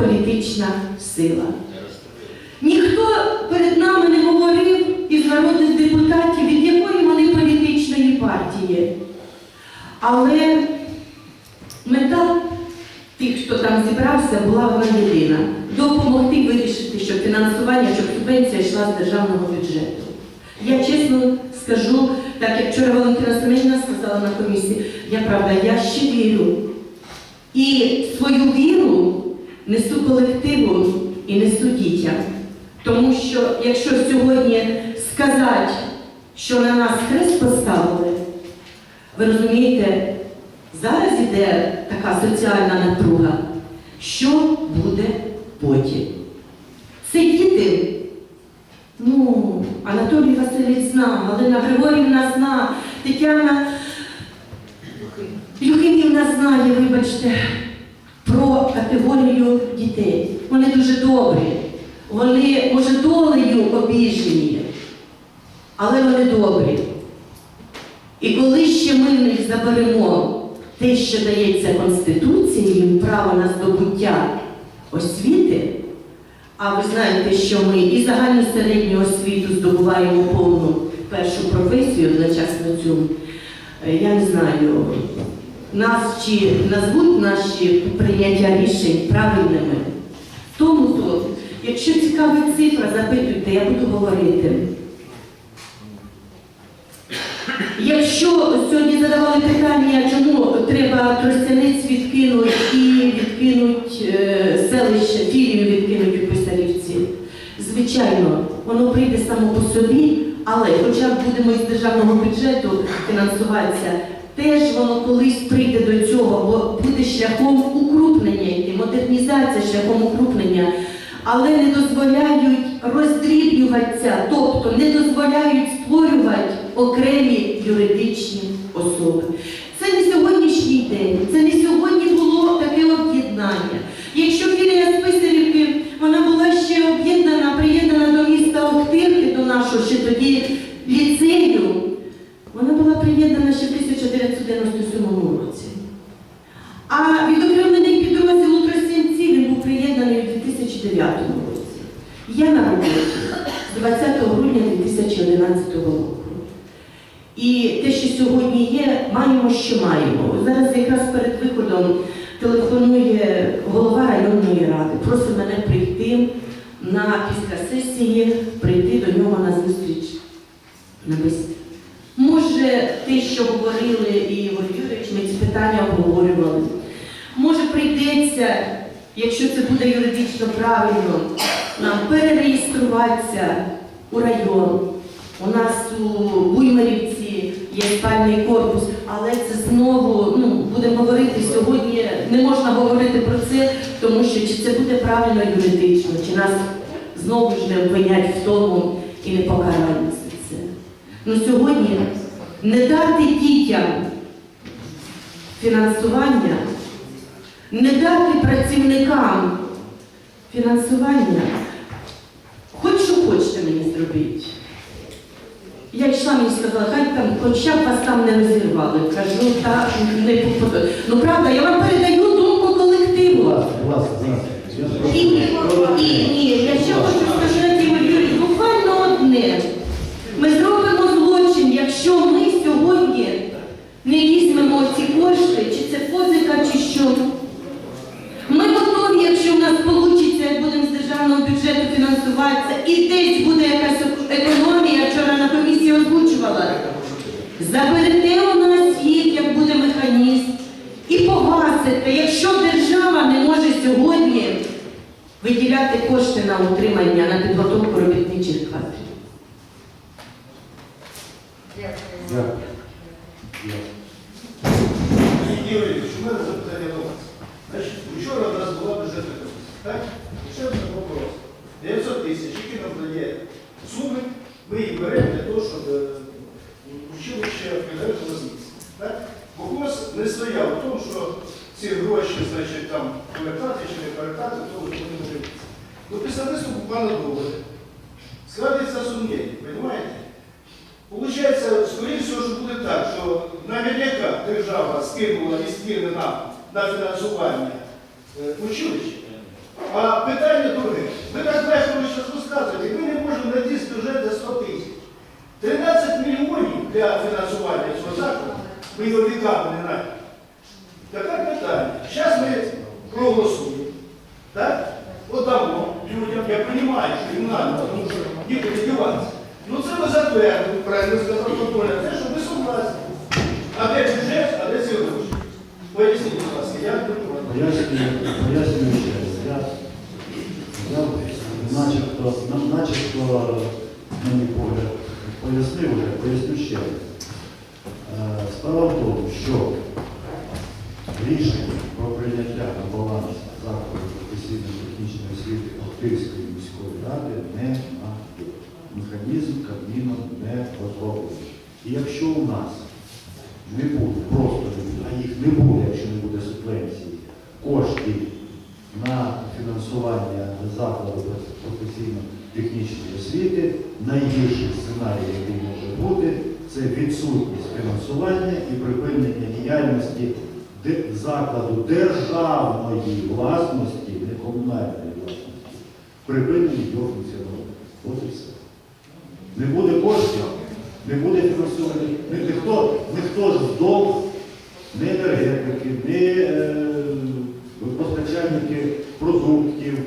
політична сила. Ніхто перед нами не говорив із народних депутатів, від якої вони політичної партії. Але мета тих, хто там зібрався, була одна єдина допомогти вирішити, щоб фінансування, щоб субвенція йшла з державного бюджету. Я чесно скажу, так як вчора Валентина Семенівна сказала на комісії, я правда, я ще вірю. І свою віру несу колективу і несу дітям. Тому що якщо сьогодні сказати, що на нас хрест поставили, ви розумієте, зараз іде така соціальна напруга. Що буде потім? Це діти. Ну, Анатолій Васильович зна, Галина Григорівна зна, Тетяна Юхимівна знає, вибачте, про категорію дітей. Вони дуже добрі. Вони, може, долею обіжені, але вони добрі. І коли ще ми в них заберемо те, що дається Конституцією, право на здобуття освіти, а ви знаєте, що ми і загальну середню освіту здобуваємо повну першу професію одночасно цю, е, я не знаю, нас чи назвуть наші прийняття рішень правильними. Тому то, якщо цікавить цифра, запитуйте, я буду говорити. Якщо сьогодні задавали питання, чому треба Тростянець відкинуть і відкинуть е, селище, філію відкинуть у Писарівці, звичайно, воно прийде само по собі, але хоча б будемо із державного бюджету фінансуватися, теж воно колись прийде до цього, бо буде шляхом укрупнення йти, модернізація шляхом укрупнення, але не дозволяють роздрібнюватися, тобто не дозволяють створювати окремі юридичні особи. Це не сьогоднішній день, це не сьогодні було таке об'єднання. Якщо філія з Писарівки, вона була ще об'єднана, приєднана до міста Охтирки, до нашого ще тоді ліцею, вона була приєднана ще в 1997 році. А відокремлений підрозділ у Тростянці він був приєднаний у 2009 році. Я на роботі з 20 грудня 2011 року. І те, що сьогодні є, маємо, що маємо. Зараз якраз перед виходом телефонує голова районної ради, просить мене прийти на після сесії, прийти до нього на зустріч. Може, те, що говорили і Ігор Юрійович, ми ці питання обговорювали. Може, прийдеться, якщо це буде юридично правильно, нам перереєструватися у район. У нас у Буймарівці є спальний корпус, але це знову, ну, будемо говорити сьогодні, не можна говорити про це, тому що чи це буде правильно юридично, чи нас знову ж не обвинять в тому і не покарають за це. Ну сьогодні не дати дітям фінансування, не дати працівникам фінансування, хоч що хочете мені зробити. Я йшла мені сказала, хай там, хоча б вас там не розірвали. Кажу, та не попаду. Ну правда, я вам передаю думку колективу. Ласка. І, і, ні, я ще хочу сказати, Ігор Юрійович, буквально одне. Ми зробимо злочин, якщо ми сьогодні не візьмемо ці кошти, чи це позика, чи що. Ми готові, якщо в нас вийде, як будемо з державного бюджету фінансуватися, і десь буде якась економія, вчора на комісії озвучувала. Заберете у нас їх, як буде механізм, і погасите, якщо держава не може сьогодні виділяти кошти на утримання, на підготовку робітничих кадрів. Дякую. Юрійович, у мене запитання до вас. Значить, вчора у нас була бюджетна комісія, так? Ще один вопрос. 900 тисяч, які нам дає суми, ми їх беремо для того, щоб е, училище підготовити розвитку. Так? Бо КОС не стояв у тому, що ці гроші, значить, там повертати чи не повертати, то вже не дивитися. Ну, після виступу пана Доводи складається сумнів, розумієте? Получається, скоріше всього, що буде так, що наверняка держава скинула і скине нам на фінансування е, училище, А питання друге. Ви так легко ви щось розказуєте, ми не можемо знайти з бюджету 100 тисяч. 13 мільйонів для фінансування цього закладу, ми його віками не знайдемо. Таке питання. Зараз ми проголосуємо. Так? Подамо людям, я розумію, треба, тому що нікуди діватися. Ну це ми затвердимо, правильно сказав Анатолій, це що ви согласні. А де бюджет, а де ці гроші? Поясніть, будь ласка, я не розумію. Пояснюю, ще раз. Я, я начебто, на- начебто, на мій погляд, пояснив вже, поясню ще раз. Е, Справа в тому, що рішення про прийняття на баланс закладу професійно-технічної освіти Охтирської міської ради не має. Механізм Кабміном не розроблений. І якщо у нас не буде, просто не а їх не буде, якщо не буде субвенції, коштів на фінансування закладу професійно-технічної освіти, найгірший сценарій, який може бути, це відсутність фінансування і припинення діяльності закладу державної власності, не комунальної власності, припинення його функціонування. От і все. Не буде коштів, не буде фінансування. Ніхто, ніхто ж дому, ні енергетики, ні е, постачальники продуктів,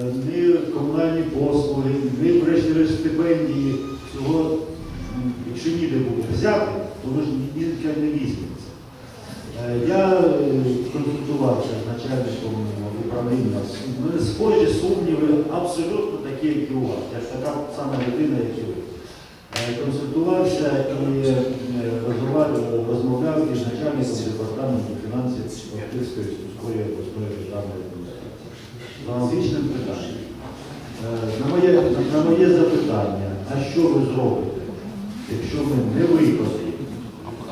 е, ні комунальні послуги, ні врешті-решт стипендії. Всього, м, якщо ніде буде взяти, то воно ж ні- ніде не візьметься. Е, Я е, консультувався з начальником управління. У мене схожі сумніви, абсолютно такі, як і у вас. Я ж така сама людина, як і ви. Е, Консультувався і е, розмовляв- розмовляв начальником департаменту фінансів Охтирської сільської обласної державної адміністрації. Аналогічним питанням. Е, На моє, на моє запитання, а що ви зробите, якщо ми не виконуємо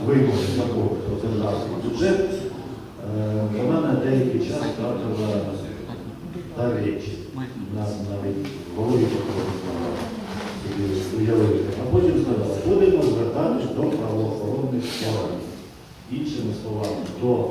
вимоги закону про державний бюджет, е, вона на деякий час втратила та речі. Нас навіть голові уявити. А потім сказала, будемо звертатись до правоохоронних органів. Іншими словами, до,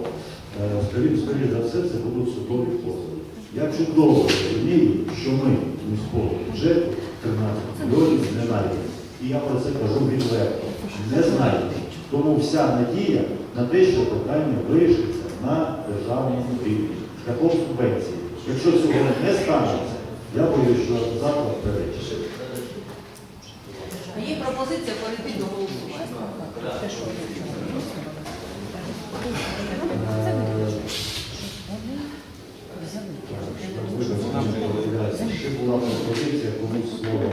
е, скоріше, за все, це будуть судові позови. Я чудово розумію, що ми міського бюджету 13 мільйонів не знайдемо. І я про це кажу відверто. Не знайдемо. Тому вся надія на те, що питання вирішиться на державному рівні, шляхом субвенції. Якщо цього не станеться, я боюсь, що заклад перечить. Є пропозиція перейти була пропозиція комусь слово.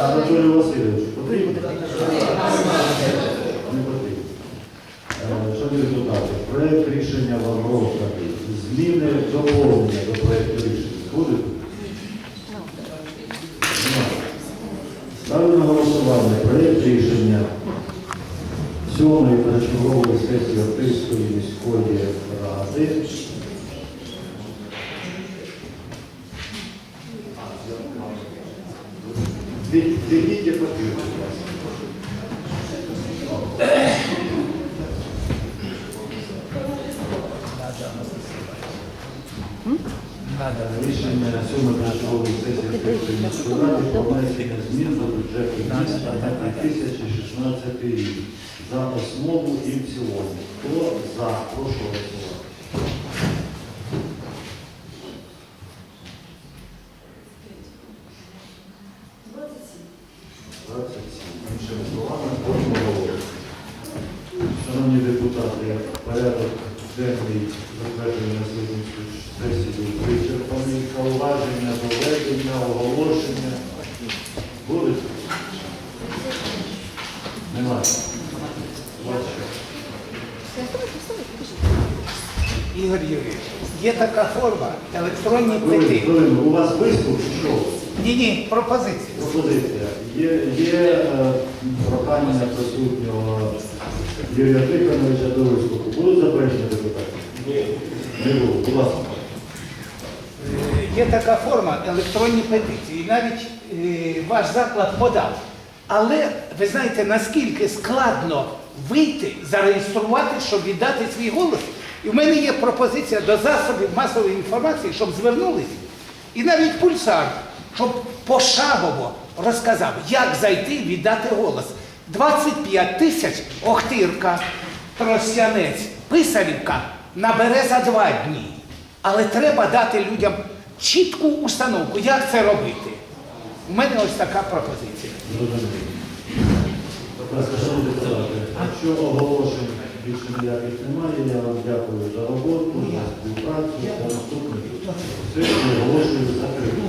Анатолій Васильович, потрібно? Не потрібно. Е, Шановні депутати, проєкт рішення вам розданий. Зміни доповнення до проєкту рішення. Будуть? Ставлю на голосування проєкт рішення сьомої позачергової сесії Артильської міської ради. Дивіть папір, будь ласка. Рішення сьомої позачергової сесії Артильської міської ради про внесення змін до бюджету міста на 2016 рік за основу і в цілому. Хто за? Прошу голосувати. 27. Іншими словами, одноголосно. Шановні депутати, порядок денний затвердження на сьогоднішню сесію вичерпаний. Зауваження, доведення, оголошення. Будуть? Немає. Бачу. Ігор Юрійович, є така форма електронні квитки. У вас виступ що? Ні, ні, пропозиція. Пропозиція. Є, є е, прохання присутнього Юрія Тихоновича до виступу. Будуть заперечення депутатів? Ні. Не було. Будь ласка. Є така форма електронні петиції. І навіть е, ваш заклад подав. Але ви знаєте, наскільки складно вийти, зареєструвати, щоб віддати свій голос. І в мене є пропозиція до засобів масової інформації, щоб звернулись, і навіть пульсар, щоб пошагово розказав, як зайти і віддати голос. 25 тисяч Охтирка, Тростянець, Писарівка набере за два дні. Але треба дати людям чітку установку, як це робити. У мене ось така пропозиція. Зрозуміло. Будь більше ніяких немає, я вам дякую за роботу, за співпрацю, за наступний. Все, оголошую закритим.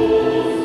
Lord.